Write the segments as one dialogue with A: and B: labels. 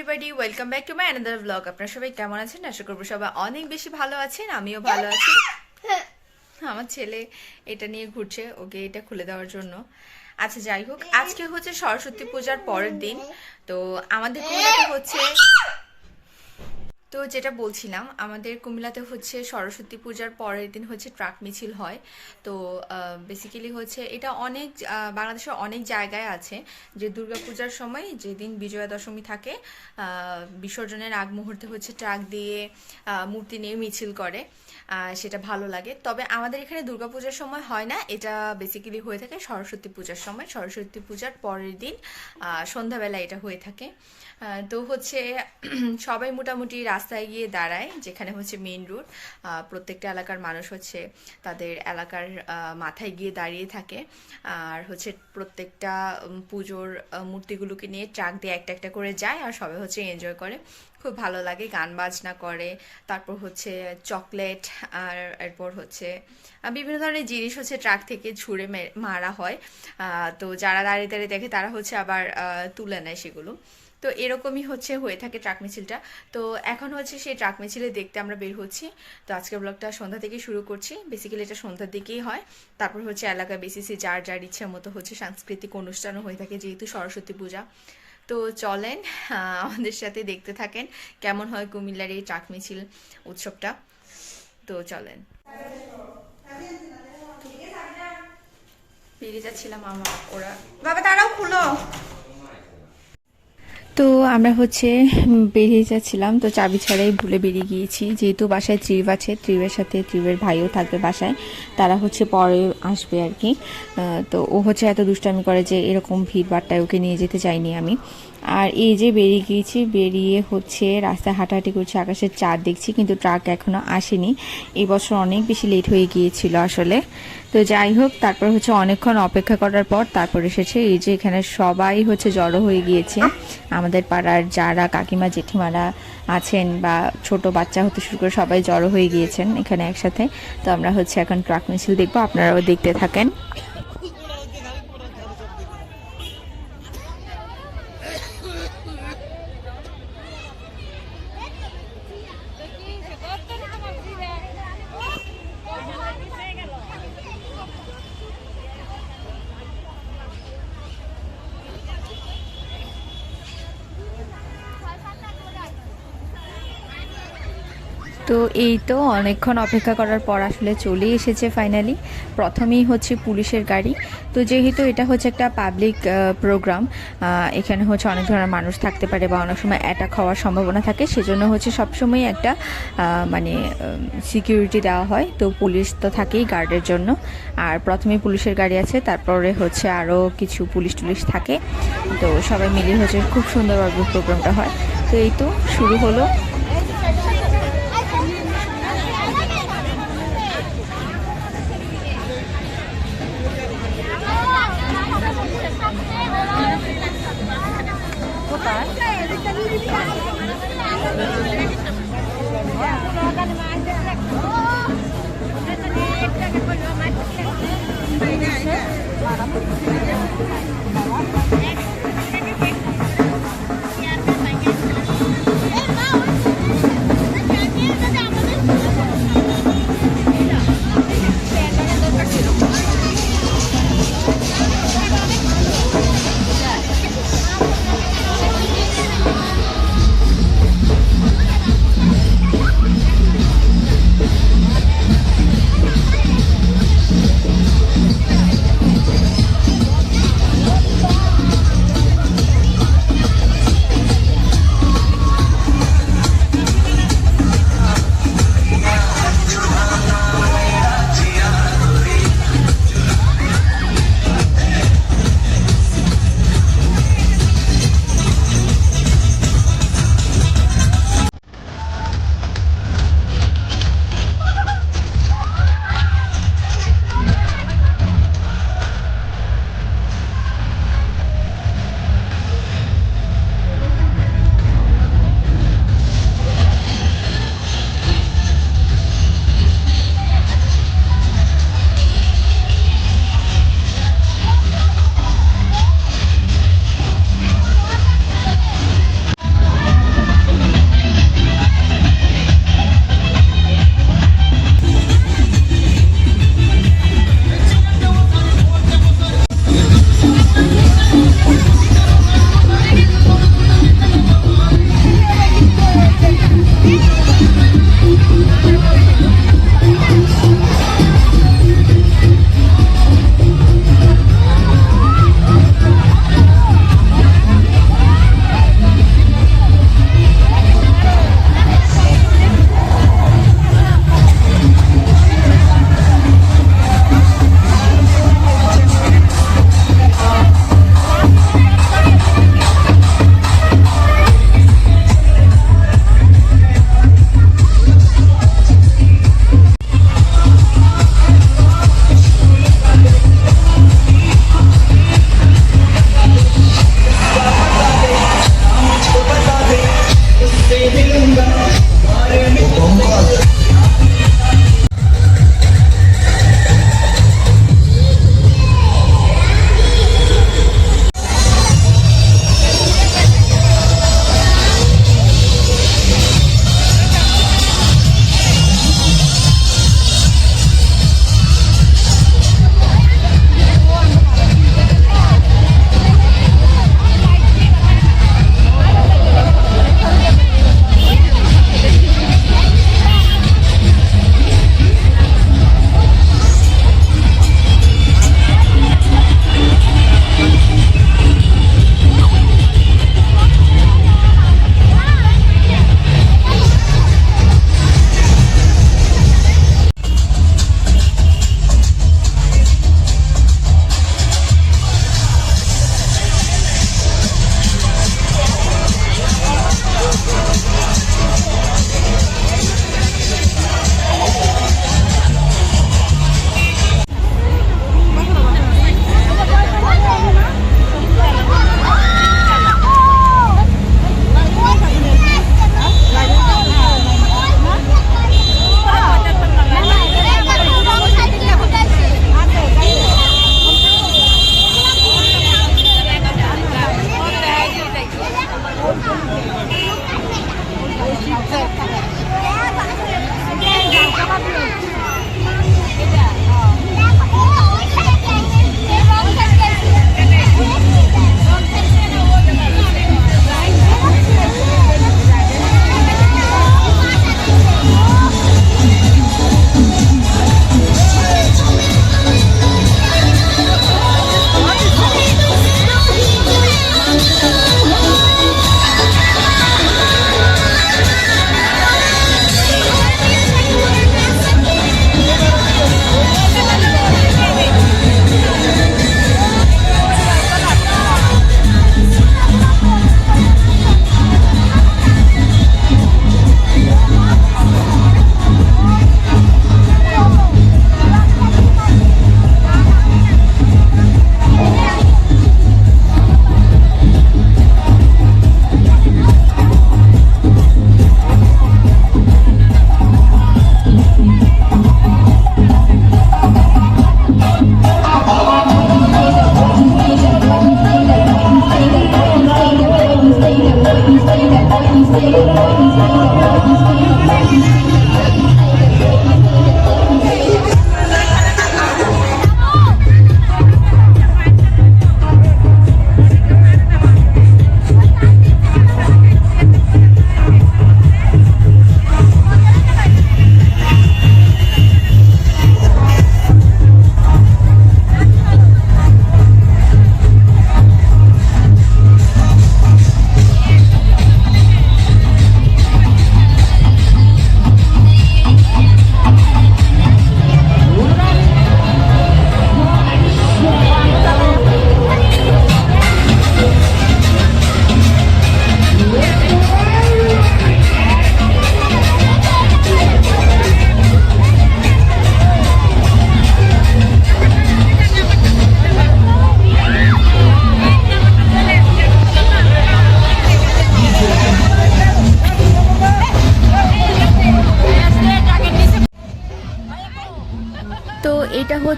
A: Everybody welcome back to my another blog আপনারা সবাই কেমন আছেন? আশা করব সবাই অনেক বেশি ভালো আছেন, আমিও ভালো আছি। আমার ছেলে এটা নিয়ে ঘুরছে, ওকে এটা খুলে দেওয়ার জন্য। আচ্ছা যাই হোক, আজকে হচ্ছে সরস্বতী পূজার পরের দিন। তো আমাদের হচ্ছে তো যেটা বলছিলাম, আমাদের কুমিল্লাতে হচ্ছে সরস্বতী পূজার পরের দিন হচ্ছে ট্রাক মিছিল হয়। তো বেসিক্যালি হচ্ছে এটা অনেক বাংলাদেশের অনেক জায়গায় আছে যে দুর্গাপূজার সময় যেদিন বিজয়া দশমী থাকে বিসর্জনের আগ মুহূর্তে হচ্ছে ট্রাক দিয়ে মূর্তি নিয়ে মিছিল করে সেটা ভালো লাগে। তবে আমাদের এখানে দুর্গাপূজার সময় হয় না, এটা বেসিক্যালি হয়ে থাকে সরস্বতী পূজার সময়। সরস্বতী পূজার পরের দিন সন্ধ্যাবেলা এটা হয়ে থাকে। তো হচ্ছে সবাই মোটামুটি রাস্তায় গিয়ে দাঁড়ায়, যেখানে হচ্ছে মেইন রোড প্রত্যেকটা এলাকার মানুষ হচ্ছে তাদের এলাকার মাথায় গিয়ে দাঁড়িয়ে থাকে। আর হচ্ছে প্রত্যেকটা পুজোর মূর্তিগুলোকে নিয়ে ট্রাক দিয়ে একটা একটা করে যায় আর সবাই হচ্ছে এনজয় করে। খুব ভালো লাগে, গান বাজনা করে। তারপর হচ্ছে চকলেট আর এরপর হচ্ছে বিভিন্ন ধরনের জিনিস হচ্ছে ট্রাক থেকে ছুঁড়ে মারা হয়। তো যারা দাঁড়িয়ে দাঁড়িয়ে দেখে তারা হচ্ছে আবার তুলে নেয় সেগুলো। তো এরকমই হচ্ছে, হয়ে থাকে ট্রাক মিছিলটা। তো এখন হচ্ছে সেই ট্রাক মিছিলে দেখতে আমরা বের হচ্ছি। তো আজকের ব্লগটা সন্ধ্যা থেকে শুরু করছি। বেসিক্যালি এটা সন্ধ্যার দিকেই হয়। তারপর হচ্ছে এলাকা বেসিসে যার যার ইচ্ছা মতো হচ্ছে সাংস্কৃতিক অনুষ্ঠানও হয়ে থাকে, যেহেতু সরস্বতী পূজা। তো চলেন আমাদের সাথে দেখতে থাকেন কেমন হয় কুমিল্লার এই ট্রাক মিছিল উৎসবটা। তো চলেন। বেরিয়ে যাচ্ছিলাম আমার, ওরা বাবা তারাও খুলো। তো আমরা হচ্ছে বেরিয়ে যাচ্ছিলাম। তো চাবি ছাড়াই ভুলে বেরিয়ে গিয়েছি। যেহেতু বাসায় ত্রিব আছে ত্রিবের সাথে ত্রিবের ভাইও থাকবে বাসায়। তারা হচ্ছে পরে আসবে আর কি। তো ও হচ্ছে এত দুষ্টামি করে যে এরকম ভিড় বাট্টায় ওকে নিয়ে যেতে চাইনি আমি। আর এই যে বেরিয়ে গিয়েছি, বেরিয়ে হচ্ছে রাস্তায় হাঁটাহাঁটি করছি, আকাশের চাঁদ দেখছি, কিন্তু ট্রাক এখনও আসেনি। এই বছর অনেক বেশি লেট হয়ে গিয়েছিল আসলে। তো যাই হোক, তারপর হচ্ছে অনেকক্ষণ অপেক্ষা করার পর তারপর এসেছে এই যে এখানে সবাই হচ্ছে জড়ো হয়ে গিয়েছে। আমাদের পাড়ার যারা কাকিমা, জেঠিমারা আছেন বা ছোট বাচ্চা হতে শুরু করে সবাই জড়ো হয়ে গিয়েছেন এখানে একসাথে। তো আমরা হচ্ছে এখন ট্রাক মিছিল দেখব, আপনারাও দেখতে থাকেন। তো এই তো অনেকক্ষণ অপেক্ষা করার পর আসলে চলে এসেছে ফাইনালি প্রথমেই হচ্ছে পুলিশের গাড়ি। তো যেহেতু এটা হচ্ছে একটা পাবলিক প্রোগ্রাম এখানে হচ্ছে অনেক ধরনের মানুষ থাকতে পারে বা অনেক সময় অ্যাটাক হওয়ার সম্ভাবনা থাকে, সেজন্য হচ্ছে সবসময় একটা মানে সিকিউরিটি দেওয়া হয়। তো পুলিশ তো থাকেই গার্ডের জন্য। আর প্রথমে পুলিশের গাড়ি আছে, তারপরে হচ্ছে আরও কিছু পুলিশ টুলিশ থাকে। তো সবাই মিলে হচ্ছে খুব সুন্দরভাবে প্রোগ্রামটা হয়। তো এই তো শুরু হলো। kan? Para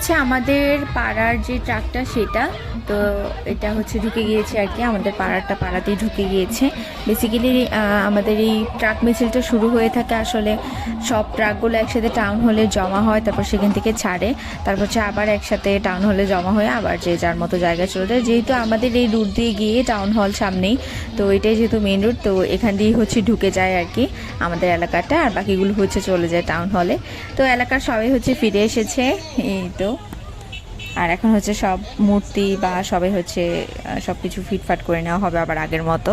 A: হচ্ছে আমাদের পাড়ার যে ট্রাকটা সেটা, তো এটা হচ্ছে ঢুকে গিয়েছে আর কি, আমাদের পাড়ারটা পাড়াতেই ঢুকে গিয়েছে। বেসিক্যালি আমাদের এই ট্রাক মিছিলটা শুরু হয়ে থাকে আসলে সব ট্রাকগুলো একসাথে টাউন হলে জমা হয়, তারপর সেখান থেকে ছাড়ে, তারপর হচ্ছে আবার একসাথে টাউন হলে জমা হয়ে আবার যে যার মতো জায়গায় চলে যায়। যেহেতু আমাদের এই রুট দিয়ে গিয়ে টাউন হল সামনেই, তো এটাই যেহেতু মেন রুট তো এখান দিয়েই হচ্ছে ঢুকে যায় আর কি আমাদের এলাকাটা, আর বাকিগুলো হচ্ছে চলে যায় টাউন হলে তো এলাকার সবাই হচ্ছে ফিরে এসেছে, এই তো। আর এখন হচ্ছে সব মূর্তি বা সবাই হচ্ছে সব কিছু ফিটফাট করে নেওয়া হবে আবার আগের মতো।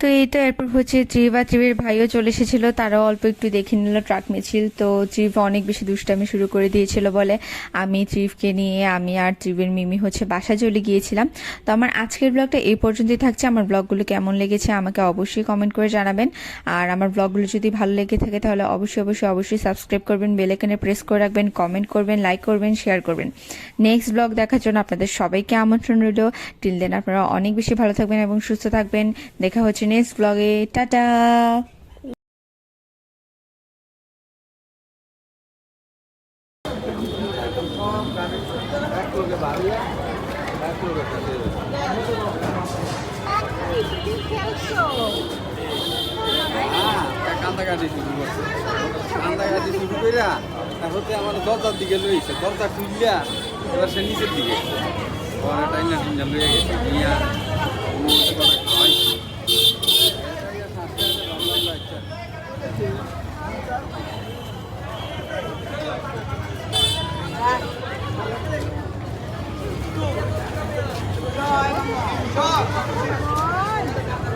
A: তো এই তো এরপর হচ্ছে আর ট্রিপের ভাইও চলে এসেছিল। তারাও অল্প একটু দেখে নিল ট্রাক মিছিল। তো ট্রিপ অনেক বেশি দুষ্টামি শুরু করে দিয়েছিল বলে আমি ট্রিপকে নিয়ে, আমি আর ট্রিপের মিমি হচ্ছে বাসা চলে গিয়েছিলাম। তো আমার আজকের ব্লগটা এই পর্যন্তই থাকছে। আমার ব্লগগুলো কেমন লেগেছে আমাকে অবশ্যই কমেন্ট করে জানাবেন। আর আমার ব্লগগুলো যদি ভালো লেগে থাকে তাহলে অবশ্যই অবশ্যই অবশ্যই সাবস্ক্রাইব করবেন বেলাইকনে প্রেস করে রাখবেন কমেন্ট করবেন লাইক করবেন শেয়ার করবেন। নেক্সট ব্লগ দেখার জন্য আপনাদের সবাইকে আমন্ত্রণ রইল। টিল দেন আপনারা অনেক বেশি ভালো থাকবেন এবং সুস্থ থাকবেন। দেখা হচ্ছে নেক্সট ব্লগে টাটা।
B: কান্দাকাটি শুরু করছে। কান্দাকাটি শুরু দরজার দিকে লইছে দরজা খুললা এবার সে নিচের দিকে টাইনা টিনা লইয়া গেছে নিয়া Stop!